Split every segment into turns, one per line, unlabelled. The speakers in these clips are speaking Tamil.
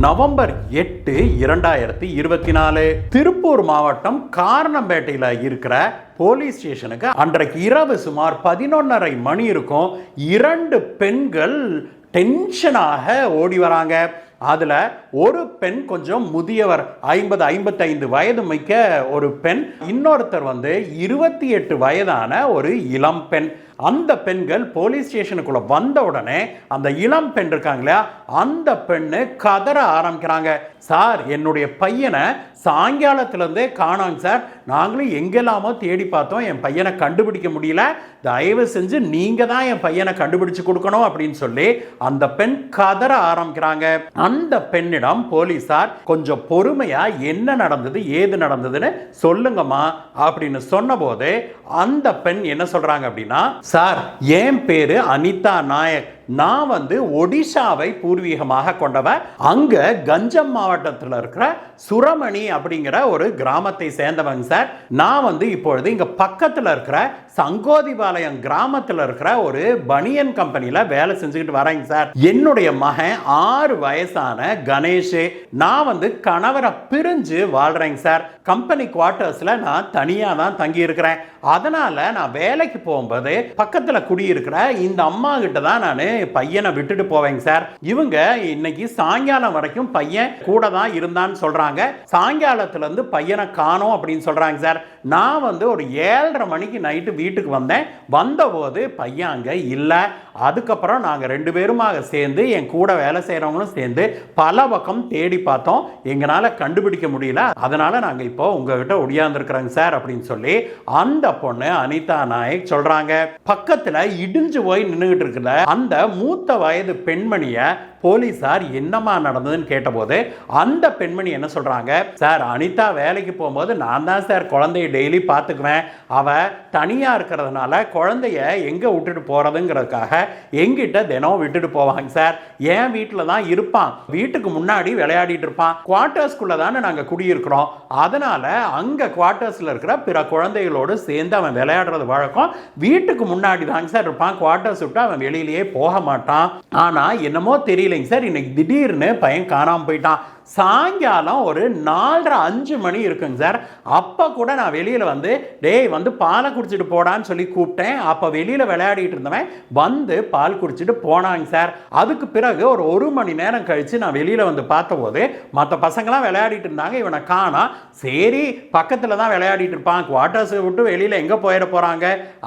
நவம்பர் எட்டு இரண்டாயிரத்தி இருபத்தி நாலு. திருப்பூர் மாவட்டம் காரணம்பேட்டையில் இருக்கிற போலீஸ் ஸ்டேஷனுக்கு அன்றைக்கு இரவு சுமார் பதினொன்னரை மணி இருக்கும். இரண்டு பெண்கள் டென்ஷனாக ஓடி வராங்க. அதில் ஒரு பெண் கொஞ்சம் முதியவர் ஐம்பது ஐம்பத்தைந்து வயது மிக்க ஒரு பெண். இன்னொருத்தர் வந்து இருபத்தி எட்டு வயதான ஒரு இளம் பெண். அந்த பெண்கள் போலீஸ் ஸ்டேஷனுக்குள்ளே வந்த உடனே அந்த இளம் பெண் இருக்காங்க இல்லையா? அந்த பெண்ணு கதற ஆரம்பிக்கிறாங்க. சார் என்னுடைய பையனை சாயங்காலத்திலேருந்தே காணாங்க சார். நாங்களும் எங்கெல்லாமோ தேடி பார்த்தோம். என் பையனை கண்டுபிடிக்க முடியல. தயவு செஞ்சு நீங்கள் தான் என் பையனை கண்டுபிடிச்சு கொடுக்கணும் அப்படின்னு சொல்லி அந்த பெண் கதற ஆரம்பிக்கிறாங்க. அந்த பெண்ணிடம் போலீஸார் கொஞ்சம் பொறுமையாக என்ன நடந்தது ஏது நடந்ததுன்னு சொல்லுங்கம்மா அப்படின்னு சொன்னபோது அந்த பெண் என்ன சொல்கிறாங்க அப்படின்னா சார் என் பேரு அனிதா நாயக். நான் வந்து ஒடிஷாவை பூர்வீகமாக கொண்டவன் அங்க கஞ்சம் மாவட்டத்தில் இருக்கிற சுரமணி அப்படிங்கிற ஒரு கிராமத்தை சேர்ந்தவங்க சார். நான் வந்து இப்பொழுது இங்க பக்கத்தில் இருக்கிற சங்கோதிபாளையம் கிராமத்தில் இருக்கிற ஒரு பனியன் கம்பெனியில் வேலை செஞ்சுக்கிட்டு வரேங்க சார். என்னுடைய மகன் ஆறு வயசான கணேஷ் நான் வந்து கணவரை பிரிஞ்சு வாழ்றேங்க சார். கம்பெனி குவார்ட்டர்ஸில் நான் தனியாக தான் தங்கி இருக்கிறேன். அதனால நான் வேலைக்கு போகும்போது பக்கத்தில் குடியிருக்கிற இந்த அம்மா கிட்ட தான் நான் பையனை விட்டுட்டு போவேங்க சார். இவங்க இன்னைக்கு சாயங்காலம் வரைக்கும் பையன் கூட தான் இருந்தான்னு சொல்றாங்க. சாயங்காலத்துலேருந்து பையனை காணோம் அப்படின்னு சொல்றாங்க சார். நான் வந்து ஒரு ஏழரை மணிக்கு நைட்டு வீட்டுக்கு வந்தேன். வந்தபோது பையன் அங்கே இல்லை. அதுக்கப்புறம் நாங்கள் ரெண்டு பேருமாக சேர்ந்து என் கூட வேலை செய்கிறவங்களும் சேர்ந்து பல பக்கம் தேடி பார்த்தோம். எங்களால் கண்டுபிடிக்க முடியல. அதனால் நாங்கள் இப்போ உங்ககிட்ட ஒடியாந்துருக்குறோங்க சார் அப்படின்னு சொல்லி அந்த பொண்ணு அனிதா நாயக் சொல்கிறாங்க பக்கத்தில் இடிஞ்சு போய் நின்றுகிட்டு இருக்கிற அந்த மூத்த வயது பெண்மணியை போலீஸார் என்னம்மா நடந்ததுன்னு கேட்டபோது அந்த பெண்மணி என்ன சொல்றாங்க? சார் அனிதா வேலைக்கு போகும்போது நான் தான் சார் குழந்தைய டெய்லி பார்த்துக்குவேன். அவள் தனியா இருக்கிறதுனால குழந்தைய எங்கே விட்டுட்டு போறதுங்கிறதுக்காக எங்கிட்ட தினம் விட்டுட்டு போவாங்க சார். என் வீட்டில் தான் இருப்பான். வீட்டுக்கு முன்னாடி விளையாடிட்டு இருப்பான். குவார்ட்டர்ஸ்குள்ளே தானே நாங்கள் குடியிருக்கிறோம். அதனால அங்கே குவார்ட்டர்ஸ்ல இருக்கிற பிற குழந்தைகளோடு சேர்ந்து அவன் விளையாடுறது வழக்கம். வீட்டுக்கு முன்னாடி தாங்க சார் இருப்பான். குவார்ட்டர்ஸ் விட்டு அவன் வெளியிலேயே போக மாட்டான். ஆனா என்னமோ தெரியலைங்க சார். இன்னைக்கு திடீர்னு பையன் காணாம போயிட்டான். சாயங்காலம் ஒரு நாலரை அஞ்சு மணி இருக்குங்க சார். அப்போ கூட நான் வெளியில் வந்து டேய் வந்து பாலை குடிச்சிட்டு போடான்னு சொல்லி கூப்பிட்டேன். அப்போ வெளியில் விளையாடிட்டு இருந்தவன் வந்து பால் குடிச்சிட்டு போனாங்க சார். அதுக்கு பிறகு ஒரு ஒரு மணி நேரம் கழித்து நான் வெளியில் வந்து பார்த்தபோது மற்ற பசங்களாம் விளையாடிட்டு இருந்தாங்க. இவனை காணா சரி பக்கத்தில் தான் விளையாடிட்டு இருப்பான். குவார்ட்டர்ஸை விட்டு வெளியில் எங்கே போயிட போகிறாங்க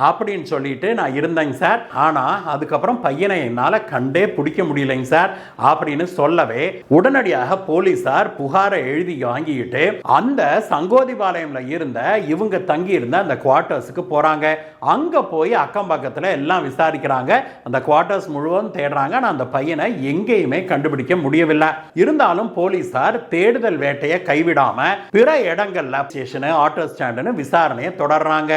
அப்படின்னு சொல்லிட்டு நான் இருந்தேங்க சார். ஆனால் அதுக்கப்புறம் பையனை என்னால் கண்டே பிடிக்க முடியலைங்க சார். அப்படின்னு சொல்லவே உடனடியாக போலீஸ் போலீசார் புகாரை எழுதி வாங்கிக்கிட்டு அந்த சங்கோதிபாளையம்ல இருந்த இவங்க தங்கி இருந்த அந்த குவார்ட்டர்ஸுக்கு போறாங்க. அங்க போய் அக்கம் பக்கத்துல எல்லாம் விசாரிக்கிறாங்க. அந்த குவார்ட்டர்ஸ் முழுவதும் தேடுறாங்க. ஆனா அந்த பையனை எங்கேயுமே கண்டுபிடிக்க முடியவில்லை. இருந்தாலும் போலீசார் தேடுதல் வேட்டையை கைவிடாம பிற இடங்கள்ல ஸ்டேஷனு ஆட்டோ ஸ்டாண்டுன்னு விசாரணையை தொடர்றாங்க.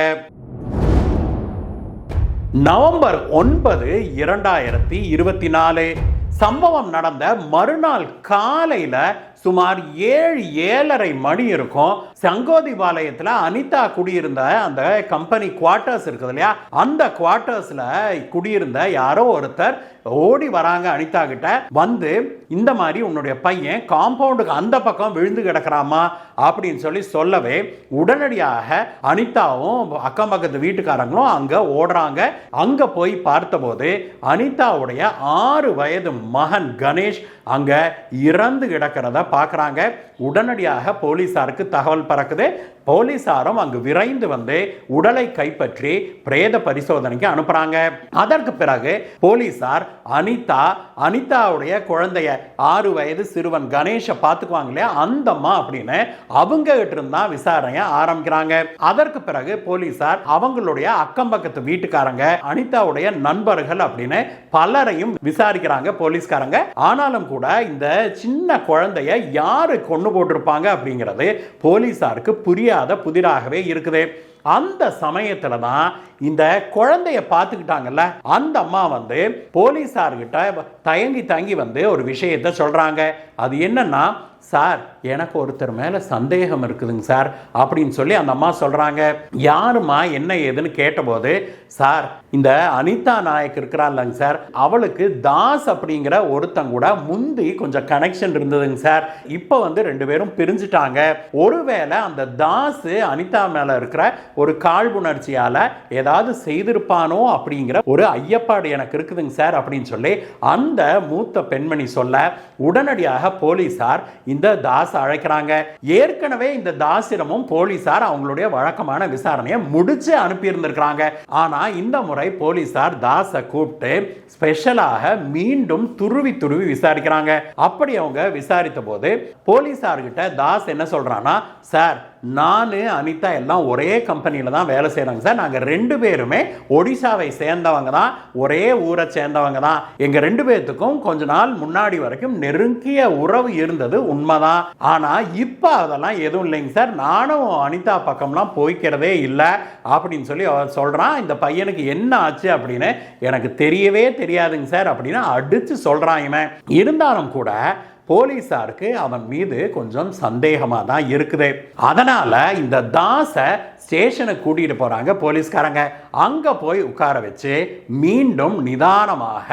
நவம்பர் ஒன்பது இரண்டாயிரத்தி இருபத்தி நாலு. சம்பவம் நடந்த மறுநாள் காலையில் சுமார் ஏழு ஏழரை மணி இருக்கும். சங்கோதிபாளையத்தில் அனிதா குடியிருந்த அந்த கம்பெனி குவார்ட்டர்ஸ் இருக்குது இல்லையா? அந்த குவார்ட்டர்ஸில் குடியிருந்த யாரோ ஒருத்தர் ஓடி வராங்க அனிதா கிட்ட. வந்து இந்த மாதிரி உன்னுடைய பையன் காம்பவுண்டுக்கு அந்த பக்கம் விழுந்து கிடக்குறாமா அப்படின்னு சொல்லி சொல்லவே உடனடியாக அனிதாவும் அக்கம் பக்கத்து வீட்டுக்காரங்களும் அங்கே ஓடுறாங்க. அங்கே போய் பார்த்தபோது அனிதாவுடைய ஆறு வயது மகன் கணேஷ் அங்கே இறந்து கிடக்கிறத பார்க்குறாங்க. உடனடியாக போலீஸாருக்கு தகவல் பறக்குது. போலீசாரும் அங்கு விரைந்து வந்து உடலை கைப்பற்றி பிரேத பரிசோதனைக்கு அனுப்புறாங்க. அதற்கு பிறகு போலீசார் அனிதா அனிதாவுடைய குழந்தைய ஆறு வயது சிறுவன் கணேஷை பார்த்துக்குவாங்க இல்லையா? அந்தம்மா அப்படின்னு அவங்க கிட்ட இருந்தா விசாரணையை ஆரம்பிக்கிறாங்க. அதற்கு பிறகு போலீசார் அவங்களுடைய அக்கம் பக்கத்து வீட்டுக்காரங்க அனிதாவுடைய நண்பர்கள் அப்படின்னு பலரையும் விசாரிக்கிறாங்க போலீஸ்காரங்க. ஆனாலும் கூட இந்த சின்ன குழந்தைய யாரு கொண்டு போட்டிருப்பாங்க அப்படிங்கிறது போலீசாருக்கு புரியாத புதிராகவே இருக்குது. அந்த சமயத்தில் தான் இந்த குழந்தைய பார்த்துக்கிட்டாங்கல்ல அந்த அம்மா வந்து போலீஸார்கிட்ட தயங்கி தயங்கி வந்து ஒரு விஷயத்த சொல்கிறாங்க அது என்னன்னா சார் எனக்கு ஒருத்தர் மேலே சந்தேகம் இருக்குதுங்க சார் அப்படின்னு சொல்லி அந்த அம்மா சொல்கிறாங்க யாருமா என்ன ஏதுன்னு கேட்டபோது சார் இந்த அனிதா நாயக் இருக்கிறாள்லங்க சார். அவளுக்கு தாஸ் அப்படிங்கிற ஒருத்தங்க கூட முந்தி கொஞ்சம் கனெக்ஷன் இருந்ததுங்க சார். இப்போ வந்து ரெண்டு பேரும் பிரிஞ்சுட்டாங்க. ஒருவேளை அந்த தாஸ் அனிதா மேலே இருக்கிற ஒரு காழ்வுணர்ச்சியால் ஏதாவது ஏதாவது செய்திருப்பானோ அப்படிங்கிற ஒரு ஐயப்பாடு எனக்கு இருக்குதுங்க சார் அப்படின்னு சொல்லி அந்த மூத்த பெண்மணி சொல்ல உடனடியாக போலீசார் இந்த தாஸ் அழைக்கிறாங்க. ஏற்கனவே இந்த தாசிடமும் போலீசார் அவங்களுடைய வழக்கமான விசாரணையை முடிச்சு அனுப்பியிருந்திருக்கிறாங்க. ஆனா இந்த முறை போலீசார் தாஸை கூப்பிட்டு ஸ்பெஷலாக மீண்டும் துருவி துருவி விசாரிக்கிறாங்க. அப்படி அவங்க விசாரித்த போது போலீசார்கிட்ட தாஸ் என்ன சொல்றான்னா சார் நான் அனிதா எல்லாம் ஒரே கம்பெனியில் தான் வேலை செய்கிறாங்க சார். நாங்கள் ரெண்டு பேருமே ஒடிசாவை சேர்ந்தவங்க தான். ஒரே ஊரை சேர்ந்தவங்க தான். எங்கள் ரெண்டு பேர்த்துக்கும் கொஞ்ச நாள் முன்னாடி வரைக்கும் நெருங்கிய உறவு இருந்தது உண்மைதான். ஆனால் இப்போ அதெல்லாம் எதுவும் இல்லைங்க சார். நானும் அனிதா பக்கம்லாம் போய்க்கிறதே இல்லை அப்படின்னு சொல்லி அவர் சொல்கிறான் இந்த பையனுக்கு என்ன ஆச்சு அப்படின்னு எனக்கு தெரியவே தெரியாதுங்க சார் அப்படின்னு அடித்து சொல்கிறான் இவன். இருந்தாலும் கூட போலீஸாருக்கு அவன் மீது கொஞ்சம் சந்தேகமாக தான் இருக்குது. அதனால இந்த தாசை ஸ்டேஷனுக்கு கூட்டிகிட்டு போகிறாங்க போலீஸ்காரங்க. அங்கே போய் உட்கார வச்சு மீண்டும் நிதானமாக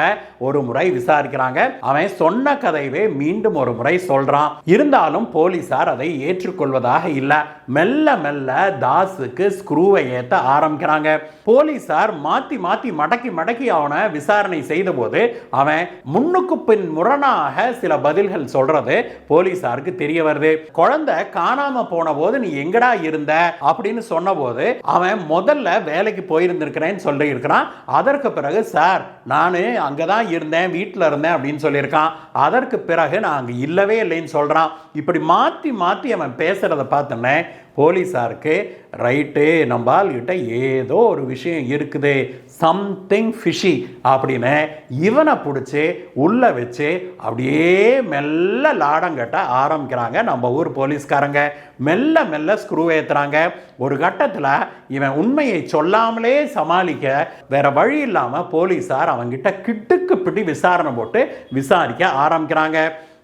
ஒரு முறை விசாரிக்கிறாங்க. அவன் சொன்ன கதையவே மீண்டும் ஒரு முறை சொல்கிறான் இருந்தாலும் போலீஸார் அதை ஏற்றுக்கொள்வதாக இல்லை. மெல்ல மெல்ல தாஸுக்கு ஸ்க்ரூவை ஏற்ற ஆரம்பிக்கிறாங்க. போலீஸார் மாற்றி மாற்றி மடக்கி மடக்கி அவனை விசாரணை செய்தபோது அவன் முன்னுக்கு பின் முரணாக சில பதில்கள் சொல்றது போலீஸாருக்கு தெரிய வருது. குழந்தை காணாம போன போது நீ எங்கடா இருந்த? அப்படின்னு சொன்ன சொன்னபோது அவன் முதல்ல வேலைக்கு போயிருந்திருக்கிறேன்னு சொல்லி இருக்கிறான் அதற்கு பிறகு சார் நான் அங்கே தான் இருந்தேன் வீட்டில் இருந்தேன் அப்படின்னு சொல்லியிருக்கான். அதற்கு பிறகு நான் அங்கே இல்லவே இல்லைன்னு சொல்கிறான் இப்படி மாற்றி மாற்றி அவன் பேசுகிறத பார்த்தோன்னே போலீஸாருக்கு ரைட்டு நம்ம ஆள்கிட்ட ஏதோ ஒரு விஷயம் இருக்குது சம்திங் ஃபிஷி அப்படின்னு இவனை பிடிச்சி உள்ளே வச்சு அப்படியே மெல்ல லாடம் கட்ட ஆரம்பிக்கிறாங்க நம்ம ஊர் போலீஸ்காரங்க. மெல்ல மெல்ல ஸ்க்ரூ ஏற்றுறாங்க ஒரு கட்டத்தில் இவன் உண்மையை சொல்லாமலே சமாளிக்க வேற வழி இல்லாமல் போலீஸார் அவங்கிட்ட கிட்டுக்கு பிடி விசாரணை போட்டு விசாரிக்க ஆரம்பிக்கிறாங்க.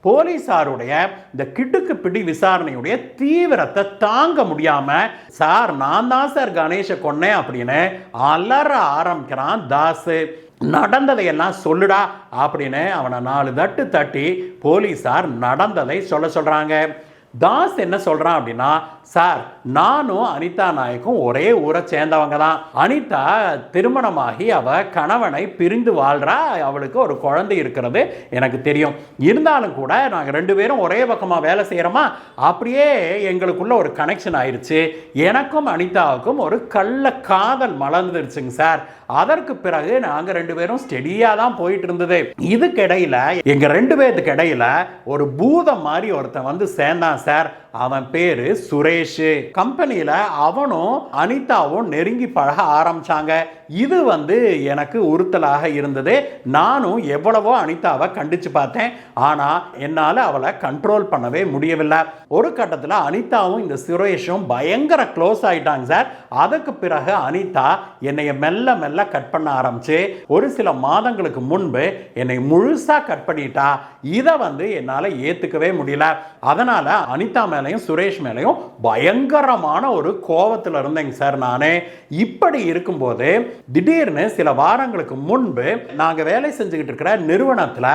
போலீசாருடைய இந்த கிடுக்கு பிடி விசாரணையுடைய தீவிரத்தை தாங்க முடியாம சார் நான் தான் சார் கணேஷை கொன்னேன் அப்படின்னு அலற ஆரம்பிக்கிறான் தாசு நடந்ததையெல்லாம் சொல்லுடா அப்படின்னு அவனை நாலு தட்டு தட்டி போலீசார் நடந்ததை சொல்ல சொல்றாங்க. தாஸ் என்ன சொல்கிறான் அப்படின்னா சார் நானும் அனிதா நாயக்கும் ஒரே ஊரை சேர்ந்தவங்க தான். அனிதா திருமணமாகி அவள் கணவனை பிரிந்து வாழ்கிறா அவளுக்கு ஒரு குழந்தை இருக்கிறது. எனக்கு தெரியும். இருந்தாலும் கூட நாங்கள் ரெண்டு பேரும் ஒரே பக்கமாக வேலை செய்கிறோமா அப்படியே எங்களுக்குள்ள ஒரு கனெக்ஷன் ஆயிடுச்சு எனக்கும் அனிதாவுக்கும் ஒரு கள்ள காதல் மலர்ந்துருச்சுங்க சார். அதற்கு பிறகு நாங்கள் ரெண்டு பேரும் ஸ்டெடியாக தான் போயிட்டு இருந்தது. இதுக்கிடையில் எங்கள் ரெண்டு பேர்த்துக்கு இடையில ஒரு பூதம் மாதிரி ஒருத்தன் வந்து சேர்ந்தான் சார் அவன் பேரு சுரேஷ். கம்பெனியில அவனும் அனிதாவும் நெருங்கி பழக ஆரம்பிச்சாங்க. இது வந்து எனக்கு உறுத்தலாக இருந்தது. நானும் எவ்வளவோ அனிதாவை கண்டிச்சு பார்த்தேன். ஆனா என்னால அவளை கண்ட்ரோல் பண்ணவே முடியவில்லை. ஒரு கட்டத்தில் அனிதாவும் இந்த சுரேஷும் பயங்கர க்ளோஸ் ஆயிட்டாங்க சார். அதுக்கு பிறகு அனிதா என்னைய மெல்ல மெல்ல கட் பண்ண ஆரம்பிச்சு ஒரு சில மாதங்களுக்கு முன்பு என்னை முழுசா கட் பண்ணிட்டா. இதை வந்து என்னால் ஏத்துக்கவே முடியல. அதனால அனிதா மேலேயும் சுரேஷ் மேலையும் பயங்கரமான ஒரு கோவத்தில் இருந்தேங்க சார் நானே. இப்படி இருக்கும்போது திடீர்னு சில வாரங்களுக்கு முன்பு நாங்க வேலை செஞ்சுக்கிட்டு இருக்கிற நிறுவனத்தில்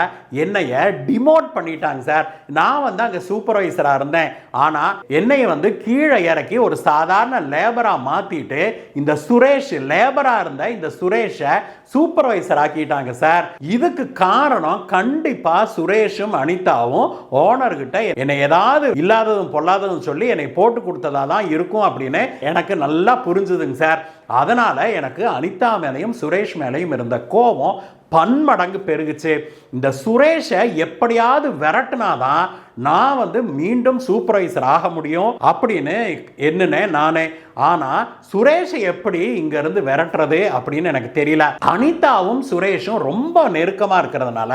என்னைய டிமோட் பண்ணிட்டாங்க சார். நான் வந்து அங்க சூப்பர்வைசரா இருந்தேன். ஆனா என்னைய வந்து கீழே இறக்கி ஒரு சாதாரண லேபரா மாத்திட்டு இந்த சுரேஷ் லேபரா இருந்த இந்த சுரேஷை சூப்பர்வைசர் ஆக்கிட்டாங்க சார். இதுக்கு காரணம் கண்டிப்பா சுரேஷும் அனிதாவும் ஓனர்கிட்ட என்னை ஏதாவது இல்லாததும் பொல்லாததும் சொல்லி என்னை போட்டு கொடுத்ததா தான் இருக்கும் அப்படின்னு எனக்கு நல்லா புரிஞ்சுதுங்க சார். அதனால எனக்கு அனிதா மேலையும் சுரேஷ் மேலையும் இருந்த கோபம் பன்மடங்கு பெருகுச்சு. இந்த சுரேஷை எப்படியாவது விரட்டுனாதான் நான் வந்து மீண்டும் சூப்பர்வைசர் ஆக முடியும் அப்படின்னு என்னன்னு நானே. ஆனா சுரேஷை எப்படி இங்கேருந்து விரட்டுறது அப்படின்னு எனக்கு தெரியல. அனிதாவும் சுரேஷும் ரொம்ப நெருக்கமா இருக்கிறதுனால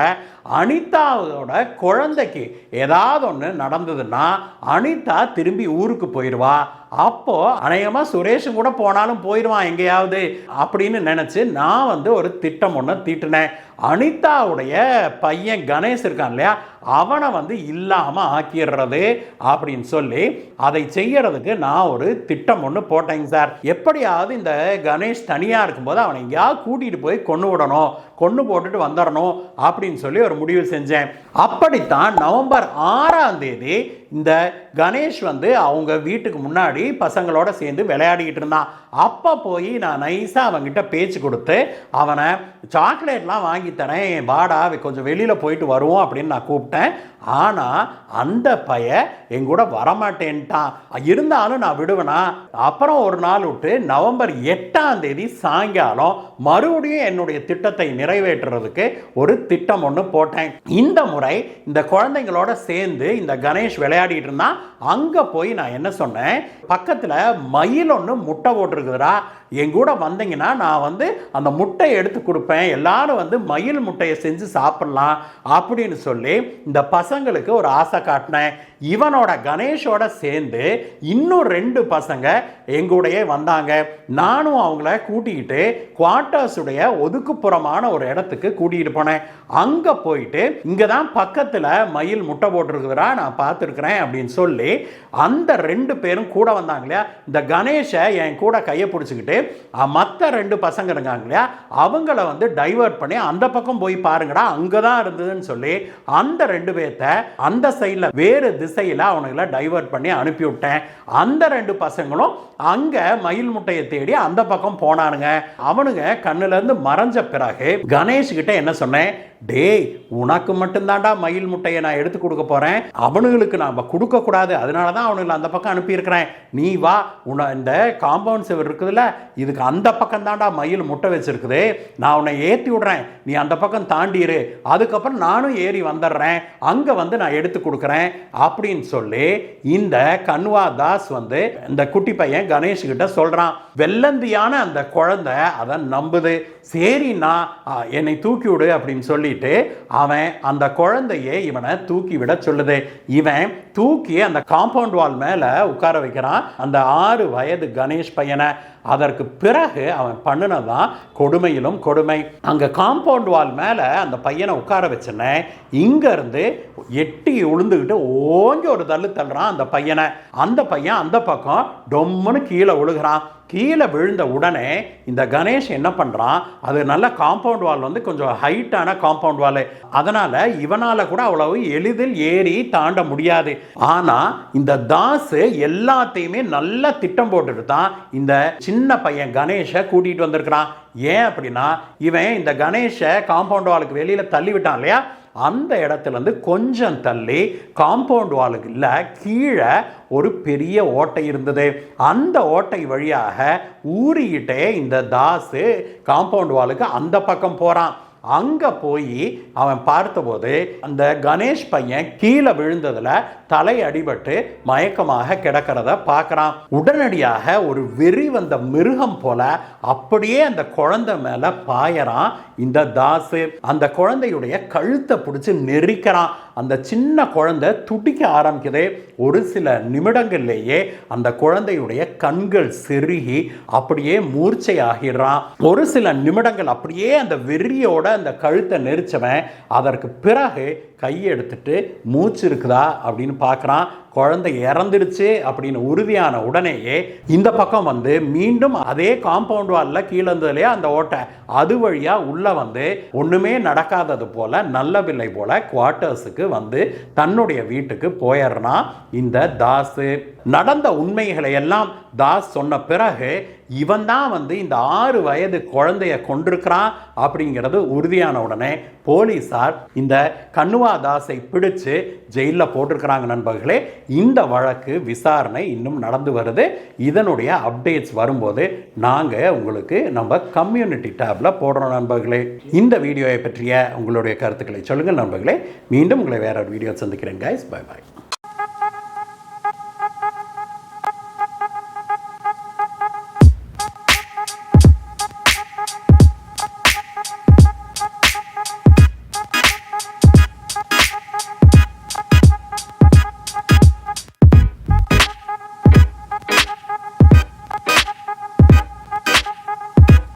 அனிதாவோட குழந்தைக்கு ஏதாவது ஒன்று நடந்ததுன்னா அனிதா திரும்பி ஊருக்கு போயிடுவா அப்போ அநேகமா சுரேஷும் கூட போனாலும் போயிடுவான் எங்கேயாவது அப்படின்னு நினைச்சு நான் வந்து ஒரு திட்டம் ஒன்று தீட்டினேன். அனிதாவுடைய பையன் கணேஷ் இருக்கான் இல்லையா அவனை வந்து இல்லாமல் ஆக்கிடுறது அப்படின்னு சொல்லி அதை செய்யறதுக்கு நான் ஒரு திட்டம் ஒன்று போட்டேங்க சார். எப்படியாவது இந்த கணேஷ் தனியாக இருக்கும்போது அவனை எங்கேயாவது கூட்டிகிட்டு போய் கொண்டு விடணும் கொண்டு போட்டுட்டு வந்துடணும் அப்படின்னு சொல்லி ஒரு முடிவு செஞ்சேன். அப்படித்தான் நவம்பர் ஆறாம் தேதி இந்த கணேஷ் வந்து அவங்க வீட்டுக்கு முன்னாடி பசங்களோட சேர்ந்து விளையாடிக்கிட்டு இருந்தான். அப்போ போய் நான் நைஸாக அவன்கிட்ட பேச்சு கொடுத்து அவனை சாக்லேட்லாம் வாங்கி தரேன் வாடா கொஞ்சம் வெளியில் போயிட்டு வருவோம் அப்படின்னு நான் கூப்பிட்டேன். ஆனால் அந்த பைய என் கூட வரமாட்டேன்ட்டான். இருந்தாலும் நான் விடுவேனா? அப்புறம் ஒரு நாள் விட்டு நவம்பர் எட்டாம் தேதி சாயங்காலம் மறுபடியும் என்னுடைய திட்டத்தை நிறைவேற்றுறதுக்கு ஒரு திட்டம் ஒன்று போட்டேன். இந்த முறை இந்த குழந்தைங்களோட சேர்ந்து இந்த கணேஷ் விளையாடிக்கிட்டு இருந்தான். அங்கே போய் நான் என்ன சொன்னேன்? பக்கத்தில் மயில் ஒன்று முட்டை போட்டிருக்குதுடா. என் கூட வந்தீங்கன்னா நான் வந்து அந்த முட்டையை எடுத்து கொடுப்பேன். எல்லாரும் வந்து மயில் முட்டையை செஞ்சு சாப்பிட்லாம் அப்படின்னு சொல்லி இந்த பசங்களுக்கு ஒரு ஆசை காட்டினேன். இவனோட கணேஷோட சேர்ந்து இன்னும் ரெண்டு பசங்க எங்கூடையே வந்தாங்க. நானும் அவங்கள கூட்டிக்கிட்டு குவார்ட்டர்ஸுடைய ஒதுக்குப்புறமான ஒரு இடத்துக்கு கூட்டிகிட்டு போனேன். அங்கே போயிட்டு இங்கே தான் பக்கத்தில் மயில் முட்டை போட்டிருக்குதுரா நான் பார்த்துருக்குறேன் அப்படின்னு சொல்லி அந்த ரெண்டு பேரும் கூட வந்தாங்க இல்லையா? இந்த கணேஷை என் கூட கையை பிடிச்சிக்கிட்டு மற்ற ரெண்டு பசங்க இருக்காங்க இல்லையா அவங்கள வந்து டைவர்ட் பண்ணி அந்த பக்கம் போய் பாருங்கடா அங்கே தான் இருந்ததுன்னு சொல்லி அந்த ரெண்டு பேர்த்த அந்த சைடில் வேறு திசையில் அவனுங்களை டைவர்ட் பண்ணி அனுப்பி விட்டேன். அந்த ரெண்டு பசங்களும் அங்கே மயில் முட்டையை தேடி அந்த பக்கம் போனானுங்க. அவனுங்க கண்ணுலேருந்து மறைஞ்ச பிறகு கணேஷ் கிட்ட என்ன சொன்னேன் டேய் உனக்கு மட்டும்தான்டா மயில் முட்டையை நான் எடுத்து கொடுக்க போகிறேன் அவனுங்களுக்கு நாம் கொடுக்கக்கூடாது. அதனால தான் அவனுங்களை அந்த பக்கம் அனுப்பியிருக்கிறேன். நீ வா உன இந்த காம்பவுண்ட் செவர் இருக்குதுல்ல இதுக்கு அந்த பக்கம் தான்டா மயில் முட்டை வச்சுருக்குது. நான் உன்னை ஏற்றி விடுறேன். நீ அந்த பக்கம் தாண்டிரு அதுக்கப்புறம் நானும் ஏறி வந்துடுறேன். அங்கே வந்து நான் எடுத்து கொடுக்குறேன் அப்படின்னு சொல்லி இந்த கன்வா தாஸ் வந்து இந்த குட்டி பையன் கணேஷ் கிட்ட சொல்கிறான் வெள்ளந்தியான அந்த குழந்தை அதை நம்புது. சரிண்ணா என்னை தூக்கி விடு அப்படின்னு சொல்லிட்டு அவன் அந்த குழந்தையை இவனை தூக்கி விட சொல்லுது. இவன் தூக்கி அந்த காம்பவுண்ட் வால் மேலே உட்கார வைக்கிறான். அந்த ஆறு வயது கணேஷ் பையனை. அதற்கு பிறகு அவன் பண்ணினதான் கொடுமையிலும் கொடுமை. அங்கே காம்பவுண்ட் வால் மேலே அந்த பையனை உட்கார வச்சுனே இங்கேருந்து எட்டி உளுந்துக்கிட்டு ஓஞ்சி ஒரு தள்ளு தள்ளுறான் அந்த பையனை. அந்த பையன் அந்த பக்கம் டொம்முன்னு கீழே விழுகிறான் கீழே விழுந்த உடனே இந்த கணேஷ் என்ன பண்ணுறான் அது நல்ல காம்பவுண்ட் வால் வந்து கொஞ்சம் ஹைட்டான காம்பவுண்ட் வால் அதனால் இவனால் கூட அவ்வளவு எளிதில் ஏறி தாண்ட முடியாது. ஆனால் இந்த தாஸ் எல்லாத்தையுமே நல்ல திட்டம் போட்டுட்டு தான் இந்த சின்ன பையன் கணேஷை கூட்டிகிட்டு வந்திருக்கிறான். ஏன் அப்படின்னா இவன் இந்த கணேஷை காம்பவுண்ட் வாலுக்கு வெளியில் தள்ளி விட்டான் இல்லையா? அந்த இடத்துலேருந்து கொஞ்சம் தள்ளி காம்பவுண்ட் வாலுக்கு இல்லை கீழே ஒரு பெரிய ஓட்டை இருந்தது. அந்த ஓட்டை வழியாக ஊறிக்கிட்டே இந்த தாஸு காம்பவுண்ட் வாலுக்கு அந்த பக்கம் போகிறான் அங்கே போய் அவன் பார்த்தபோது அந்த கணேஷ் பையன் கீழே விழுந்ததில் தலை அடிபட்டு மயக்கமாக கிடக்கிறத பார்க்குறான். உடனடியாக ஒரு வெறி வந்த மிருகம் போல அப்படியே அந்த குழந்தை மேலே பாயறான் இந்த தாசு. அந்த குழந்தையுடைய கழுத்தை பிடிச்சி நெரிக்கிறான். அந்த சின்ன குழந்தை துடிக்க ஆரம்பிக்குது. ஒரு சில நிமிடங்கள்லேயே அந்த குழந்தையுடைய கண்கள் செருகி அப்படியே மூர்ச்சை ஆகிடுறான் ஒரு சில நிமிடங்கள் அப்படியே அந்த வெறியோட அந்த கழுத்தை நெரிச்சவன். அதற்கு பிறகு கையெடுத்துட்டு மூச்சு இருக்குதா அப்படின்னு பார்க்குறான். குழந்தை இறந்துடுச்சு அப்படின்னு உறுதியான உடனேயே இந்த பக்கம் வந்து மீண்டும் அதே காம்பவுண்ட் வாலில் கீழே இருந்ததுலையே அந்த ஓட்டை. அது வழியாக உள்ளே வந்து ஒன்றுமே நடக்காதது போல் நல்ல பிள்ளை போல் குவார்ட்டர்ஸுக்கு வந்து தன்னுடைய வீட்டுக்கு போயிடுறான் இந்த தாஸு நடந்த உண்மைகளை எல்லாம் தாஸ் சொன்ன பிறகு இவன் தான் வந்து இந்த ஆறு வயது குழந்தைய கொண்டிருக்கிறான் அப்படிங்கிறது உறுதியான உடனே போலீஸார் இந்த கண்ணுவ தாஸை பிடிச்சு ஜெயிலில் போட்டிருக்கிறாங்க நண்பர்களே இந்த வழக்கு விசாரணை இன்னும் நடந்து வருது. இதனுடைய அப்டேட்ஸ் வரும்போது நாங்கள் உங்களுக்கு நம்ம கம்யூனிட்டி டேப்பில் போடுறோம் நண்பர்களே. இந்த வீடியோவை பற்றிய உங்களுடைய கருத்துக்களை சொல்லுங்கள் நண்பர்களே. மீண்டும் உங்களை வேற ஒரு வீடியோ சந்திக்கிறேன் கைஸ் பை பாய்